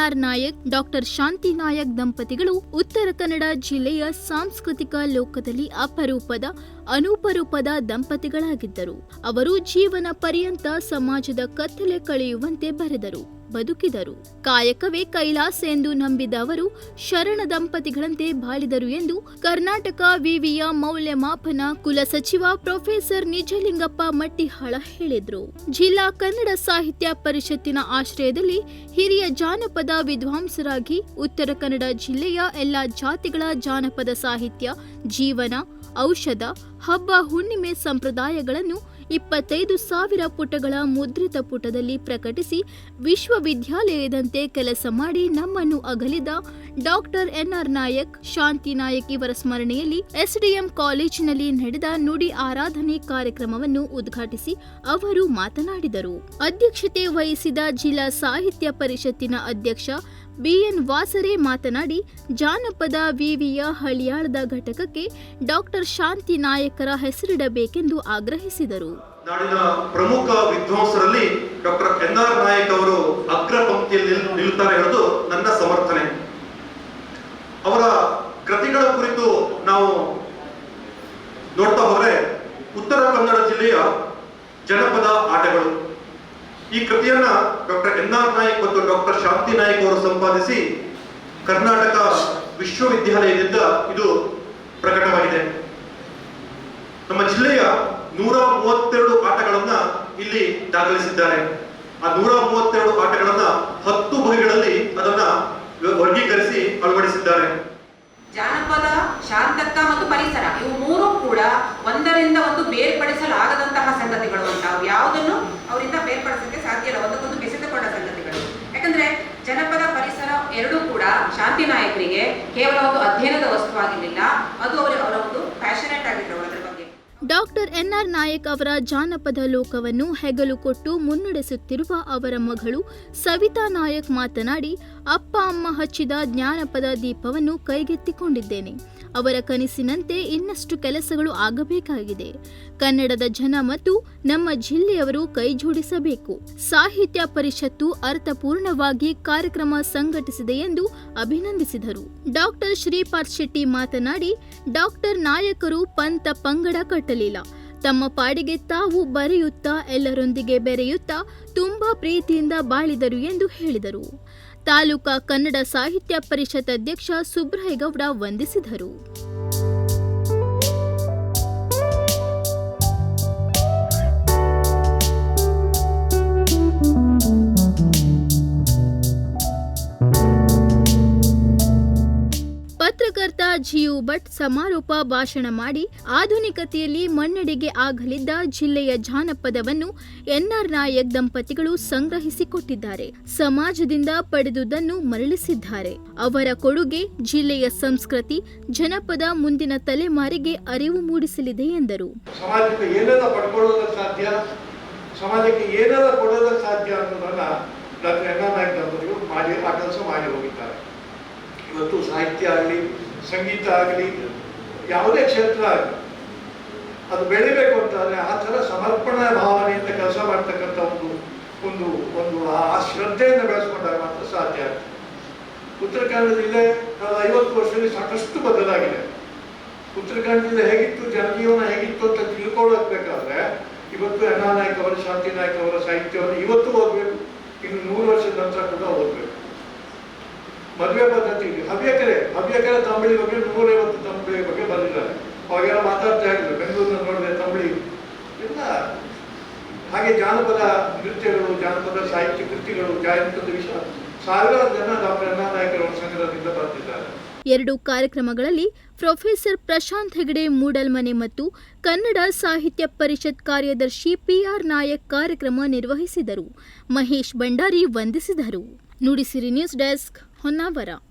N R Nayak, doctor Shanti Nayak ದಂಪತಿಗಳು ಉತ್ತರ ಕನ್ನಡ ಜಿಲ್ಲೆಯ ಸಾಂಸ್ಕೃತಿಕ ಲೋಕದಲ್ಲಿ ಅಪರೂಪದ, ಅನೂಪರೂಪದ ದಂಪತಿಗಳಾಗಿದ್ದರು. ಅವರು ಜೀವನ ಪರ್ಯಂತ ಸಮಾಜದ ಕತ್ತಲೆ ಕಳೆಯುವಂತೆ ಬರೆದರು. ಬದುಕಿದರು. ಕಾಯಕವೇ ಕೈಲಾಸ ಎಂದು ನಂಬಿದ ಅವರು ಶರಣ ದಂಪತಿಗಳಂತೆ ಬಾಳಿದರು ಎಂದು ಕರ್ನಾಟಕ ವಿವಿಯ ಮೌಲ್ಯಮಾಪನ ಕುಲಸಚಿವ ಪ್ರೊಫೆಸರ್ ನಿಜಲಿಂಗಪ್ಪ ಮಟ್ಟಿಹಾಳ ಹೇಳಿದರು. ಜಿಲ್ಲಾ ಕನ್ನಡ ಸಾಹಿತ್ಯ ಪರಿಷತ್ತಿನ ಆಶ್ರಯದಲ್ಲಿ ಹಿರಿಯ ಜಾನಪದ ವಿದ್ವಾಂಸರಾಗಿ ಉತ್ತರ ಕನ್ನಡ ಜಿಲ್ಲೆಯ ಎಲ್ಲಾ ಜಾತಿಗಳ ಜಾನಪದ ಸಾಹಿತ್ಯ, ಜೀವನ, ಔಷಧ, ಹಬ್ಬ, ಹುಣ್ಣಿಮೆ ಸಂಪ್ರದಾಯಗಳನ್ನು ಇಪ್ಪತ್ತೈದು ಸಾವಿರ ಪುಟಗಳ ಮುದ್ರಿತ ಪುಟದಲ್ಲಿ ಪ್ರಕಟಿಸಿ ವಿಶ್ವವಿದ್ಯಾಲಯದಂತೆ ಕೆಲಸ ಮಾಡಿ ನಮ್ಮನ್ನು ಅಗಲಿದ doctor N R Nayak, Shanti Nayak ಇವರ ಸ್ಮರಣೆಯಲ್ಲಿ ಎಸ್ಡಿಎಂ ಕಾಲೇಜಿನಲ್ಲಿ ನಡೆದ ನುಡಿ ಆರಾಧನೆ ಕಾರ್ಯಕ್ರಮವನ್ನು ಉದ್ಘಾಟಿಸಿ ಅವರು ಮಾತನಾಡಿದರು. ಅಧ್ಯಕ್ಷತೆ ವಹಿಸಿದ ಜಿಲ್ಲಾ ಸಾಹಿತ್ಯ ಪರಿಷತ್ತಿನ ಅಧ್ಯಕ್ಷ ಬಿಎನ್ ವಾಸರೆ ಮಾತನಾಡಿ, ಜಾನಪದ ವಿವಿಯ ಹಳಿಯಾಳದ ಘಟಕಕ್ಕೆ ಡಾಕ್ಟರ್ ಶಾಂತಿ ನಾಯಕರ ಹೆಸರಿಡಬೇಕೆಂದು ಆಗ್ರಹಿಸಿದರು. ನಾಡಿನ ಪ್ರಮುಖ ವಿದ್ವಾಂಸರಲ್ಲಿ ಡಾಕ್ಟರ್ ಎನ್ ಆರ್ ನಾಯಕ್ ಅವರು ಅಗ್ರ ಪಂಕ್ತಿಯಲ್ಲಿ ನಿಲ್- ನಿಲ್ಲುತ್ತಾರೆ ಹೇಳೋದು ನನ್ನ ಸಮರ್ಥನೆ. ಅವರ ಕೃತಿಗಳ ಕುರಿತು ನಾವು ನೋಡ್ತಾ ಹೋದ್ರೆ ಉತ್ತರ ಕನ್ನಡ ಜಿಲ್ಲೆಯ ಜನಪದ ಆಟಗಳು. ಈ ಕೃತಿಯನ್ನ ಡಾಕ್ಟರ್ ಎನ್ ಆರ್ ನಾಯಕ್ ಮತ್ತು ಡಾಕ್ಟರ್ ಶಾಂತಿ ನಾಯಕ್ ಅವರು ಸಂಪಾದಿಸಿ ಕರ್ನಾಟಕ ವಿಶ್ವವಿದ್ಯಾಲಯದಿಂದ ಇದು ಪ್ರಕಟವಾಗಿದೆ. ನಮ್ಮ ಜಿಲ್ಲೆಯ ನೂರ ಮೂವತ್ತೆರಡು ಆಟಗಳನ್ನ ಇಲ್ಲಿ ದಾಖಲಿಸಿದ್ದಾರೆ. ಆ ನೂರ ಮೂವತ್ತೆರಡು ಆಟಗಳನ್ನ ಹತ್ತು ಬಗೆಗಳಲ್ಲಿ ಅದನ್ನ ವರ್ಗೀಕರಿಸಿ ಅಳವಡಿಸಿದ್ದಾರೆ. ಜಾನಪದ ಶಾಂತಕ ಮತ್ತು ಪರಿಸರ ಇವು ಮೂರು ಕೂಡ ಒಂದರಿಂದ ಒಂದು ಬೇರ್ಪಡಿಸಲಾಗದಂತಹ ಸಂಗತಿಗಳು ಅಂತ. ಅವು ಯಾವುದನ್ನು ಅವರಿಂದ ಬೇರ್ಪಡಿಸಕ್ಕೆ ಸಾಧ್ಯ ಇಲ್ಲ. ಒಂದಕ್ಕೊಂದು ಬೆಸೆದುಕೊಂಡ ಸಂಗತಿಗಳು. ಯಾಕಂದ್ರೆ ಜನಪದ, ಪರಿಸರ ಎರಡೂ ಕೂಡ ಶಾಂತಿ ನಾಯಕರಿಗೆ ಕೇವಲ ಒಂದು ಅಧ್ಯಯನದ ವಸ್ತುವಾಗಿರಲಿಲ್ಲ ಅದು ಅವರ ಅವರ ಒಂದು ಪ್ಯಾಷನೇಟ್ ಆಗಿದ್ರು ಡಾಕ್ಟರ್ ಎನ್ಆರ್ ನಾಯಕ್ ಅವರ ಜಾನಪದ ಲೋಕವನ್ನು ಹೆಗಲು ಕೊಟ್ಟು ಮುನ್ನಡೆಸುತ್ತಿರುವ ಅವರ ಮಗಳು ಸವಿತಾ ನಾಯಕ್ ಮಾತನಾಡಿ, ಅಪ್ಪ ಅಮ್ಮ ಹಚ್ಚಿದ ಜ್ಞಾನಪದ ದೀಪವನ್ನು ಕೈಗೆತ್ತಿಕೊಂಡಿದ್ದೇನೆ. ಅವರ ಕನಸಿನಂತೆ ಇನ್ನಷ್ಟು ಕೆಲಸಗಳು ಆಗಬೇಕಾಗಿದೆ. ಕನ್ನಡದ ಜನ ಮತ್ತು ನಮ್ಮ ಜಿಲ್ಲೆಯವರು ಕೈಜೋಡಿಸಬೇಕು. ಸಾಹಿತ್ಯ ಪರಿಷತ್ತು ಅರ್ಥಪೂರ್ಣವಾಗಿ ಕಾರ್ಯಕ್ರಮ ಸಂಘಟಿಸಿದೆ ಎಂದು ಅಭಿನಂದಿಸಿದರು. ಡಾಕ್ಟರ್ ಶ್ರೀಪಾದ್ ಶೆಟ್ಟಿ ಮಾತನಾಡಿ, ಡಾಕ್ಟರ್ ನಾಯಕರು ಪಂಥ ಪಂಗಡ ಕಟ್ಟಲಿಲ್ಲ ತಮ್ಮ ಪಾಡಿಗೆ ತಾವು ಬರೆಯುತ್ತಾ ಎಲ್ಲರೊಂದಿಗೆ ಬೆರೆಯುತ್ತಾ ತುಂಬಾ ಪ್ರೀತಿಯಿಂದ ಬಾಳಿದರು ಎಂದು ಹೇಳಿದರು. ತಾಲೂಕಾ ಕನ್ನಡ ಸಾಹಿತ್ಯ ಪರಿಷತ್ ಅಧ್ಯಕ್ಷ ಸುಬ್ರಹೇಗೌಡ ವಂದಿಸಿದರು. ಪತ್ರಕರ್ತ ಜಿಯು ಭಟ್ ಸಮಾರೋಪ ಭಾಷಣ ಮಾಡಿ ಆಧುನಿಕತೆಯಲ್ಲಿ ಮನ್ನಡೆಗೆ ಆಗಲಿದ್ದ ಜಿಲ್ಲೆಯ ಜಾನಪದವನ್ನು ಎನ್ಆರ್ ನಾಯಕ್ ದಂಪತಿಗಳು ಸಂಗ್ರಹಿಸಿಕೊಟ್ಟಿದ್ದಾರೆ. ಸಮಾಜದಿಂದ ಪಡೆದುದನ್ನು ಮರಳಿಸಿದ್ದಾರೆ. ಅವರ ಕೊಡುಗೆ ಜಿಲ್ಲೆಯ ಸಂಸ್ಕೃತಿ, ಜನಪದ ಮುಂದಿನ ತಲೆಮಾರಿಗೆ ಅರಿವು ಮೂಡಿಸಲಿದೆ ಎಂದರು. ಸಮಾಜಕ್ಕೆ ಏನೆಲ್ಲ ಕೊಡೋದಕ್ಕೆ ಸಾಧ್ಯ ಅನ್ನೋದನ್ನ ಡಾಕ್ಟರ್ ಎನ್ ಆರ್ ನಾಯಕ್ ದಂಪತಿಗಳು ಮಾಡಿ ಆ ಕೆಲಸ ಮಾಡಿ ಹೋಗಿದ್ದಾರೆ. ಇವತ್ತು ಸಾಹಿತ್ಯ ಆಗಲಿ, ಸಂಗೀತ ಆಗಲಿ, ಯಾವುದೇ ಕ್ಷೇತ್ರ ಆಗಲಿ, ಅದು ಬೆಳಿಬೇಕು ಅಂತಂದರೆ ಆ ಥರ ಸಮರ್ಪಣಾ ಭಾವನೆಯಿಂದ ಕೆಲಸ ಮಾಡ್ತಕ್ಕಂಥ ಒಂದು ಒಂದು ಒಂದು ಆ ಶ್ರದ್ಧೆಯನ್ನು ಬೆಳೆಸ್ಕೊಂಡಾಗ ಮಾತ್ರ ಸಾಧ್ಯ ಆಗ್ತದೆ. ಉತ್ತರ ಕನ್ನಡ ಜಿಲ್ಲೆ, ಕಳೆದ ಐವತ್ತು ವರ್ಷದಲ್ಲಿ ಸಾಕಷ್ಟು ಬದಲಾಗಿದೆ. ಉತ್ತರ ಕನ್ನಡ ಜಿಲ್ಲೆ ಹೇಗಿತ್ತು, ಜನಜೀವನ ಹೇಗಿತ್ತು ಅಂತ ತಿಳ್ಕೊಳ್ಳೋಕ್ಬೇಕಾದ್ರೆ ಇವತ್ತು ಅಣ್ಣಾ ನಾಯಕ್ ಅವರ, ಶಾಂತಿ ನಾಯಕ್ ಅವರ ಸಾಹಿತ್ಯವನ್ನು ಇವತ್ತು ಓದಬೇಕು, ಇನ್ನು ನೂರು ವರ್ಷದ ನಂತರ ಕೂಡ ಓದಬೇಕು. ಮದುವೆ ಪದ್ಧತಿ ಹವ್ಯಕರೆ, ಹವ್ಯಕರ ತಂಬಳಿ ಬಗ್ಗೆ ನೂರೈವತ್ತು ತಂಬಳಿ ಬಗ್ಗೆ ಬಂದಿದ್ದಾರೆ. ಅವಾಗೆಲ್ಲ ಮಾತಾಡ್ತಾ ಇದ್ರು, ಬೆಂಗಳೂರಿನ ನೋಡಿದ್ರೆ ತಂಬಳಿ ಇಲ್ಲ ಹಾಗೆ ಜಾನಪದ ನೃತ್ಯಗಳು, ಜಾನಪದ ಸಾಹಿತ್ಯ ಕೃತಿಗಳು, ಜಾನಪದ ವಿಷಯ. ಸಾವಿರಾರು ಜನ ಡಾಕ್ಟರ್ ಅಣ್ಣಾ ನಾಯಕರ ಸಂಗ್ರಹದಿಂದ ಬರ್ತಿದ್ದಾರೆ ಎರಡು ಕಾರ್ಯಕ್ರಮಗಳಲ್ಲಿ ಪ್ರೊಫೆಸರ್ ಪ್ರಶಾಂತ್ ಹೆಗಡೆ, ಮೂಡಲ್ಮನೆ ಮತ್ತು ಕನ್ನಡ ಸಾಹಿತ್ಯ ಪರಿಷತ್ ಕಾರ್ಯದರ್ಶಿ ಪಿಆರ್ ನಾಯಕ್ ಕಾರ್ಯಕ್ರಮ ನಿರ್ವಹಿಸಿದರು. ಮಹೇಶ್ ಭಂಡಾರಿ ವಂದಿಸಿದರು. Nudisiri news desk. ಹೊನ್ನಾವರ.